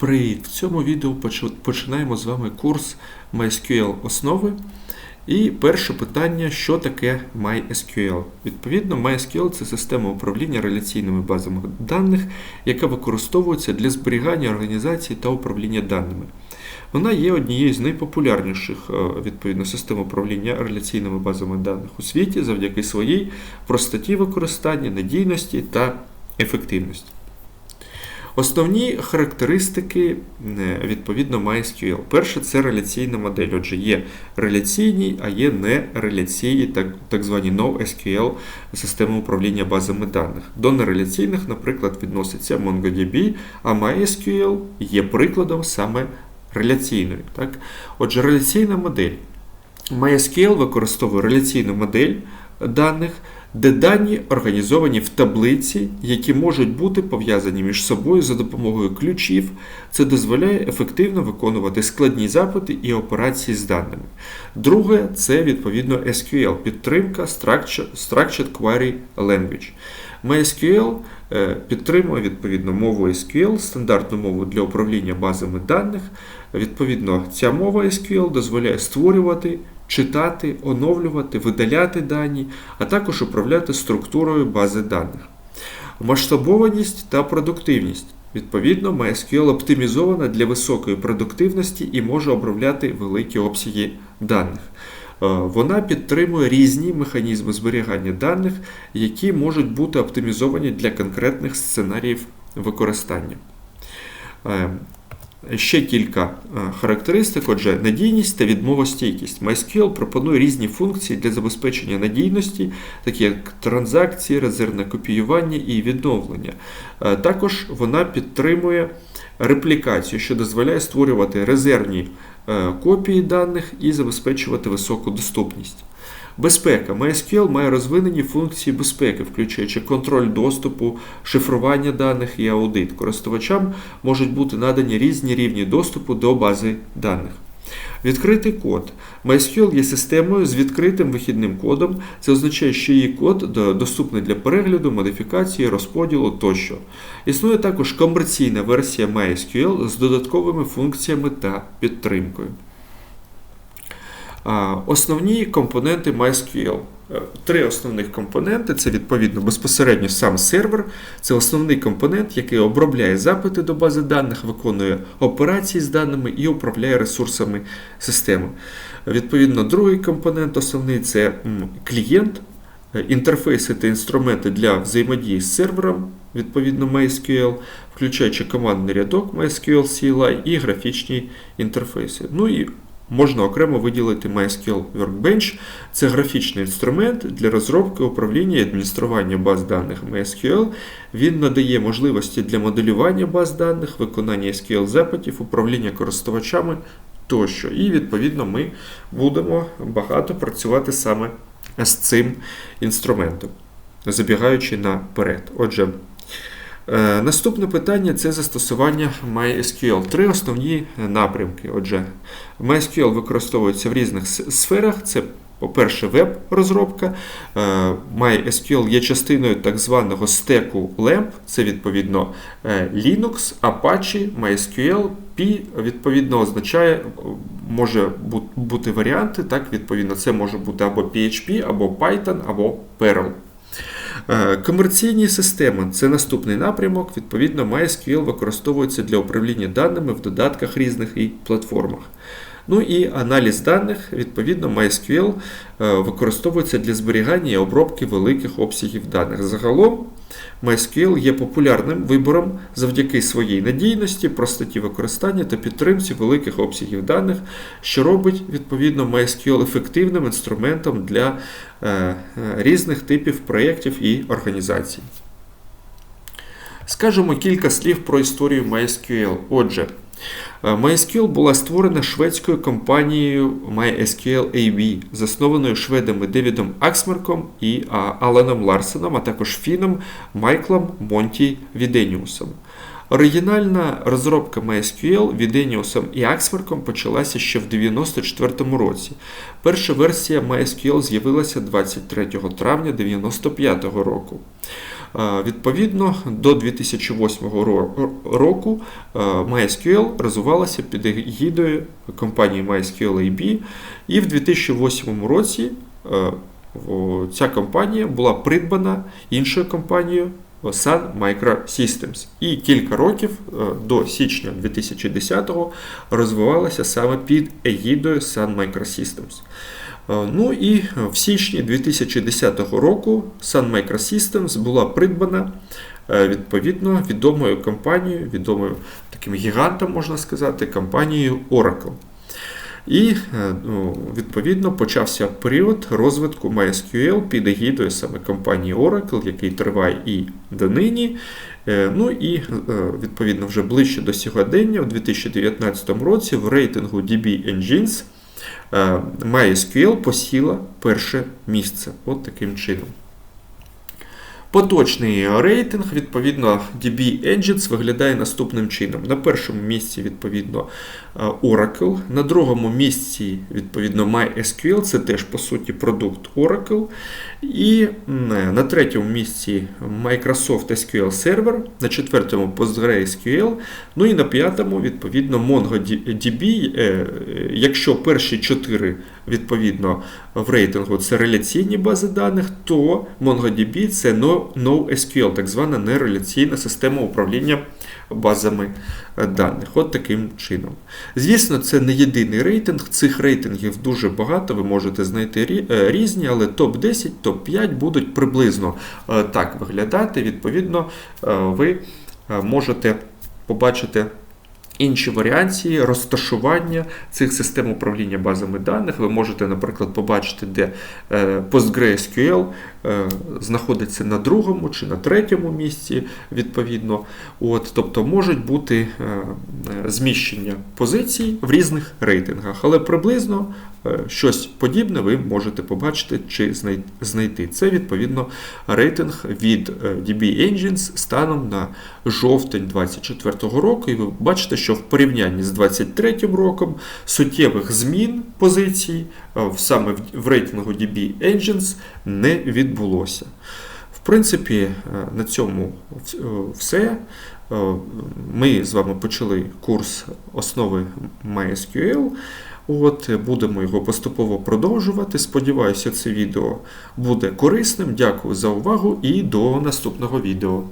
Привіт! В цьому відео починаємо з вами курс MySQL основи. І перше питання, що таке MySQL? Відповідно, MySQL це система управління реляційними базами даних, яка використовується для зберігання, організації та управління даними. Вона є однією з найпопулярніших е, відповідно систем управління реляційними базами даних у світі завдяки своїй простоті використання, надійності та ефективності. Основні характеристики е, відповідно MySQL. Перше це реляційна модель. Отже, є реляційні, а є нереляційні, так, так звані NoSQL системи управління базами даних. До нереляційних, наприклад, відноситься MongoDB, а MySQL є прикладом саме реляційної. Так? Отже, реляційна модель. MySQL використовує реляційну модель даних, де дані організовані в таблиці, які можуть бути пов'язані між собою за допомогою ключів. Це дозволяє ефективно виконувати складні запити і операції з даними. Друге, це відповідно SQL, підтримка Structured Query Language. MySQL е, підтримує відповідно мову SQL, стандартну мову для управління базами даних. Відповідно, ця мова SQL дозволяє створювати, читати, оновлювати, видаляти дані, а також управляти структурою бази даних. Масштабованість та продуктивність. Відповідно, MySQL оптимізована для високої продуктивності і може обробляти великі обсяги даних. Е, Вона підтримує різні механізми зберігання даних, які можуть бути оптимізовані для конкретних сценаріїв використання. Ще кілька е, характеристик, отже, надійність та відмовостійкість. MySQL пропонує різні функції для забезпечення надійності, такі як транзакції, резервне копіювання і відновлення. Е, Також вона підтримує реплікацію, що дозволяє створювати резервні е, копії даних і забезпечувати високу доступність. Безпека. MySQL має розвинені функції безпеки, включаючи контроль доступу, шифрування даних і аудит. Користувачам можуть бути надані різні рівні доступу до бази даних. Відкритий код. MySQL є системою з відкритим вихідним кодом. Це означає, що її код доступний для перегляду, модифікації, розподілу тощо. Існує також комерційна версія MySQL з додатковими функціями та підтримкою. Основні компоненти MySQL. Е, Три основних компоненти це відповідно безпосередньо сам сервер, це основний компонент, який обробляє запити до бази даних, виконує операції з даними і управляє ресурсами системи. Відповідно, другий компонент основний це клієнт, е, інтерфейси та інструменти для взаємодії з сервером, відповідно MySQL, включаючи командний рядок MySQL CLI і графічні інтерфейси. Ну і Можна окремо виділити MySQL Workbench. Це графічний інструмент для розробки, управління і адміністрування баз даних MySQL. Він надає можливості для моделювання баз даних, виконання SQL запитів, управління користувачами тощо. І, відповідно, ми будемо багато працювати саме з цим інструментом, забігаючи наперед. Отже, наступне питання це застосування MySQL. Три основні напрямки. Отже, MySQL використовується в різних сферах. Це, по-перше, веб-розробка. Е, MySQL є частиною так званого стеку LAMP, це відповідно е, Linux, Apache, MySQL, P, відповідно, означає, може бути варіанти. Так, відповідно, це може бути або PHP, або Python, або Perl. Е, комерційні системи це наступний напрямок. Відповідно, MySQL використовується для управління даними в додатках різних і платформах. Ну і аналіз даних, відповідно, MySQL е, використовується для зберігання і обробки великих обсягів даних. Загалом, MySQL є популярним вибором завдяки своїй надійності, простоті використання та підтримці великих обсягів даних, що робить відповідно MySQL ефективним інструментом для е, різних типів проєктів і організацій. Скажемо кілька слів про історію MySQL. Отже, MySQL була створена шведською компанією MySQL AB, заснованою шведами Девідом Аксмерком і Аленом Ларсеном, а також фіном Майклом Монті Віденіусом. Оригінальна розробка MySQL Віденіусом і Аксмерком почалася ще в 1994 році. Перша версія MySQL з'явилася 23 травня 1995 року. Е, Відповідно, до 2008 року е, MySQL розвивалася під егідою компанії MySQL AB, і в 2008 році е, ця компанія була придбана іншою компанією Sun Microsystems. І кілька років е, до січня 2010-го розвивалася саме під егідою Sun Microsystems. Е, Ну і в січні 2010 року Sun Microsystems була придбана е, відповідно відомою компанією, відомою таким гігантом, можна сказати, компанією Oracle. І е, ну, відповідно почався період розвитку MySQL під егідою саме компанії Oracle, який триває і донині. Е, Ну і е, відповідно вже ближче до сьогодення, у 2019 році в рейтингу DB Engines MySQL посіла перше місце. От таким чином. Поточний рейтинг, відповідно, DB Engines виглядає наступним чином. На першому місці, відповідно, е, Oracle, на другому місці, відповідно, MySQL, це теж по суті продукт Oracle. І на третьому місці Microsoft SQL Server, на четвертому PostgreSQL, ну і на п'ятому, відповідно, MongoDB. Е, е, Якщо перші чотири відповідно в рейтингу це реляційні бази даних, то MongoDB це no- NoSQL, так звана нереляційна система управління базами е, даних. От таким чином. Звісно, це не єдиний рейтинг. Цих рейтингів дуже багато. Ви можете знайти е, різні, але топ-10, топ-5 будуть приблизно е, так виглядати. Відповідно, ви можете побачити. Інші варіації розташування цих систем управління базами даних. Ви можете, наприклад, побачити, де е, PostgreSQL е, знаходиться на другому чи на третьому місці, відповідно. От, тобто можуть бути е, зміщення позицій в різних рейтингах, але приблизно щось подібне ви можете побачити чи знайти. Це відповідно рейтинг від DB Engines станом на жовтень 2024 року. І ви бачите, що в порівнянні з 2023 роком суттєвих змін позицій е, саме в- рейтингу DB Engines не відбулося. В принципі, е, на цьому е, все. Ми з вами почали курс основи MySQL. От, будемо його поступово продовжувати. Сподіваюся, це відео буде корисним. Дякую за увагу і до наступного відео.